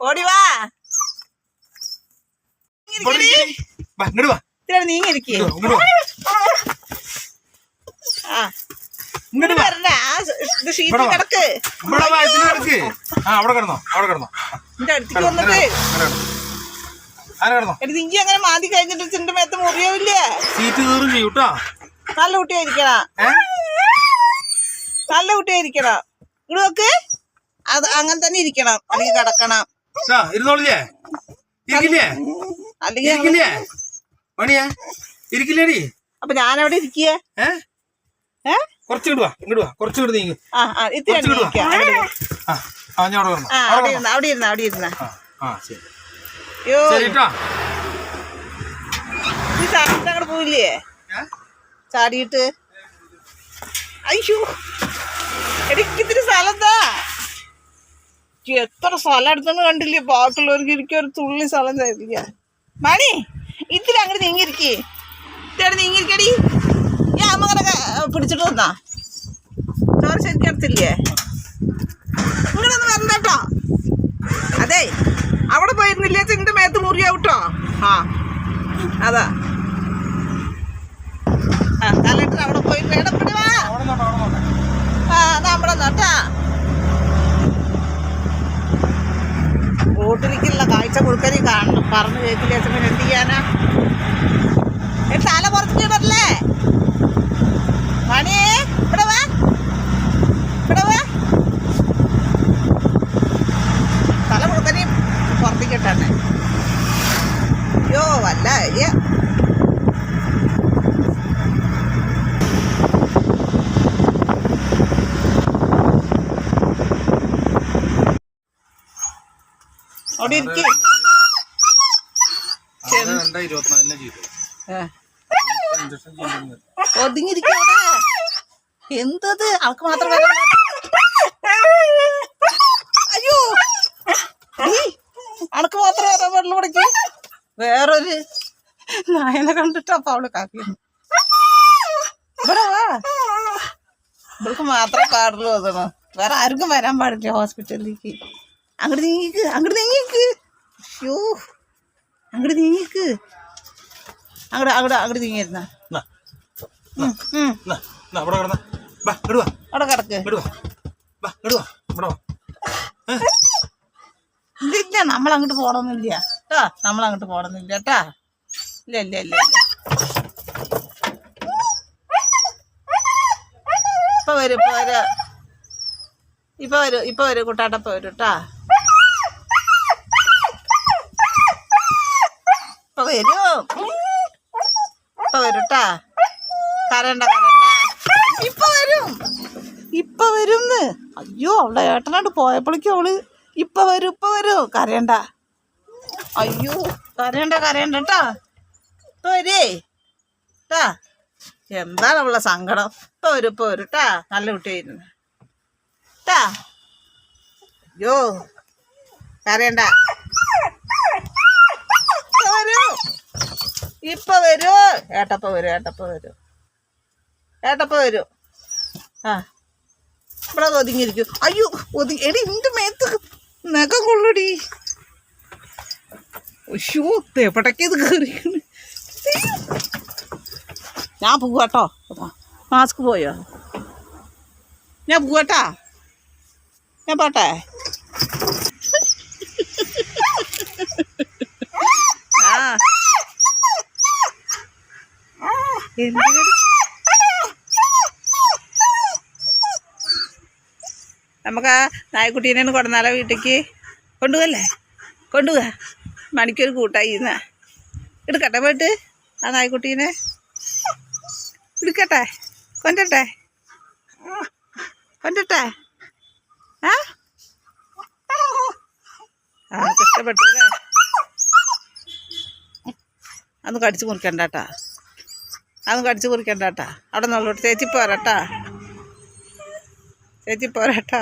ഓടിവാ ആ. ആ അവിടെ കിടന്നോ അവിടെ കിടന്നോ. അങ്ങനെ കിടന്നോ. മാതി കഴിഞ്ഞിട്ട് ചിന്റെ മേത്ത് മുറിയാവില്ലേ സീറ്റ് കീറും ചെയ്യും നല്ല കുട്ടിയായിരിക്കണ. നല്ല കുട്ടിയായിരിക്കണം. നോക്ക്. അത് അങ്ങനെ തന്നെ ഇരിക്കണം. അല്ലെങ്കിൽ കിടക്കണം. ഇരുന്നോളില്ലേ ഇരിക്കില്ലേ? ഇരിക്കില്ലേ? മണിയാ ഇരിക്കില്ലേടി? അപ്പൊ കുറച്ച് കുറച്ച് കുറച്ച്. അവിടെ. ഞാൻ അവിടെ. ഇരുന്ന ഇരുന്ന ശരി. കേട്ടോ. ഈ ചാടിയിട്ട് അങ്ങോട്ട് പോയില്ലേ അയ്യോ. എത്ര സ്ഥലം എടുത്തെന്ന് കണ്ടില്ലേ? ബാക്കിയുള്ളവർക്ക് ഇരിക്കും ഒരു തുള്ളി സ്ഥലം തരില്ല മണി ഇത്തിരി അങ്ങനെ നീങ്ങിരിക്കേ ഇത്തിരി നീങ്ങിരിക്കടി ഈ അമ്മ പിടിച്ചിട്ട് തന്നാ ചോറ് ശരിക്കും എടുത്തില്ലേ? വരണ്ട കേട്ടോ അതെ അവിടെ പോയിരുന്നില്ലേ? ചിന്റെ മേത്ത് മുറിയാവട്ടോ? ആ അതാ ആ കലക്ടർ അവിടെ പോയിട്ട് ഇടപെടുവാ അവിടെ നിന്നോട്ടെ, അവിടെ നിന്നോട്ടെ. ആ നമ്മുടെ നട്ടാ റോട്ടിലേക്കുള്ള കാഴ്ച കൊടുക്കണേ പറഞ്ഞു കേൾക്കില്ല പിന്നെ എന്ത് ചെയ്യാനാ? ഏ, തല പുറത്തിടല്ലേ മണിയേ ഇവിടെ വാ. ഇവിടെ വാ. തല കൊടുക്കണേ പുറത്തേക്ക് ഇട്ടെ അയ്യോ വല്ല അയ്യ അവിടെ ഇരിക്കേ. അത് രണ്ടാ ഇരുപത്തിനാലിനെ ചെയ്തു ഇഞ്ചക്ഷൻ ചെയ്യുന്നത് ഒതുങ്ങിയിരിക്കും അവിടെ എന്തത്? അവൾക്ക് മാത്രം. അയ്യോ. അനക്ക് മാത്രം വരാൻ വെള്ളം ഇവിടേക്ക് വേറൊരു നായനെ കണ്ടിട്ട് അപ്പൊ അവൾ കാക്കുന്നു ഇവിടെ വാ. ഇവൾക്ക് മാത്രം പാടുള്ളൂ അതാണ് വേറെ ആർക്കും വരാൻ പാടില്ല ഹോസ്പിറ്റലിലേക്ക്. അങ്ങോട്ട് നീങ്ങിക്ക് അങ്ങോട്ട് നീങ്ങിക്ക് അയ്യോ അങ്ങോട്ട് നീങ്ങിക്ക് അങ്ങോട്ട് അങ്ങോട്ട് അങ്ങോട്ട് നീങ്ങിയിരുന്ന. അവിടെ കിടക്ക്. ഇല്ല നമ്മൾ അങ്ങോട്ട് പോകണമെന്നില്ല കേട്ടാ നമ്മൾ അങ്ങോട്ട് പോകണമെന്നില്ല കേട്ടാ ഇല്ല ഇല്ല ഇല്ല ഇല്ല. ഇപ്പൊ വരും ഇപ്പൊ വരും. ഇപ്പൊ വരും ഇപ്പൊ വരും കൂട്ടാട്ടപ്പ വരും കേട്ടാ ഇപ്പൊ വരും. ഇപ്പൊ വരൂട്ടാ. കേട്ടാ കരണ്ട. ഇപ്പൊ വരും. ഇപ്പൊ വരും അയ്യോ അവളുടെ ഏട്ടനായിട്ട് പോയപ്പോഴേക്കും അവൾ ഇപ്പൊ വരും ഇപ്പൊ വരും. കരയണ്ട. അയ്യോ കരയണ്ട കരയണ്ട കേട്ടാ. ഇപ്പൊ വരേ. ട്ടാ എന്താണ് അവളെ സങ്കടം? ഇപ്പൊ വരും ഇപ്പൊ വരും ട്ടാ നല്ല കുട്ടിയായിരുന്നു. ട്ടാ അയ്യോ കരയണ്ട ഇപ്പൊ വരൂ ഇപ്പൊ വരൂ. ഏട്ടപ്പ വരൂ ഏട്ടപ്പ വരൂ. ഏട്ടപ്പ വരൂ. ആ. ഇവിടെ ഒതുങ്ങിയിരിക്കും. അയ്യോ ഒതുങ്ങി എടി നിന്റെ മേത്ത് നഖം കൊള്ളടി. അയ്യോ എവിടേക്ക് ഇത് ഞാൻ പോവാട്ടോ മാസ്ക് പോയോ? ഞാൻ പോവാട്ടാ ഞാൻ പോട്ടെ ആ എന്തിനടി നമുക്ക് ആ നായ്ക്കുട്ടീനെ കൊടുന്നാലോ വീട്ടിലേക്ക് കൊണ്ടുപോകല്ലേ കൊണ്ടുപോക മണിക്കൊരു കൂട്ടായി ഇന്ന്. എടുക്കട്ടെ പോയിട്ട് ആ നായ്ക്കുട്ടീനെ. എടുക്കട്ടെ. കൊണ്ടട്ടെ. കൊണ്ടട്ടെ. ആ? ആർക്ക് അന്ന് കടിച്ചു മുറിക്കണ്ടാട്ടാ അതൊന്നും കടിച്ചു മുറിക്കണ്ടാട്ടാ അവിടെ നിന്നുള്ളൂ ചേച്ചി പോരാട്ടാ. ചേച്ചി പോരാട്ടാ.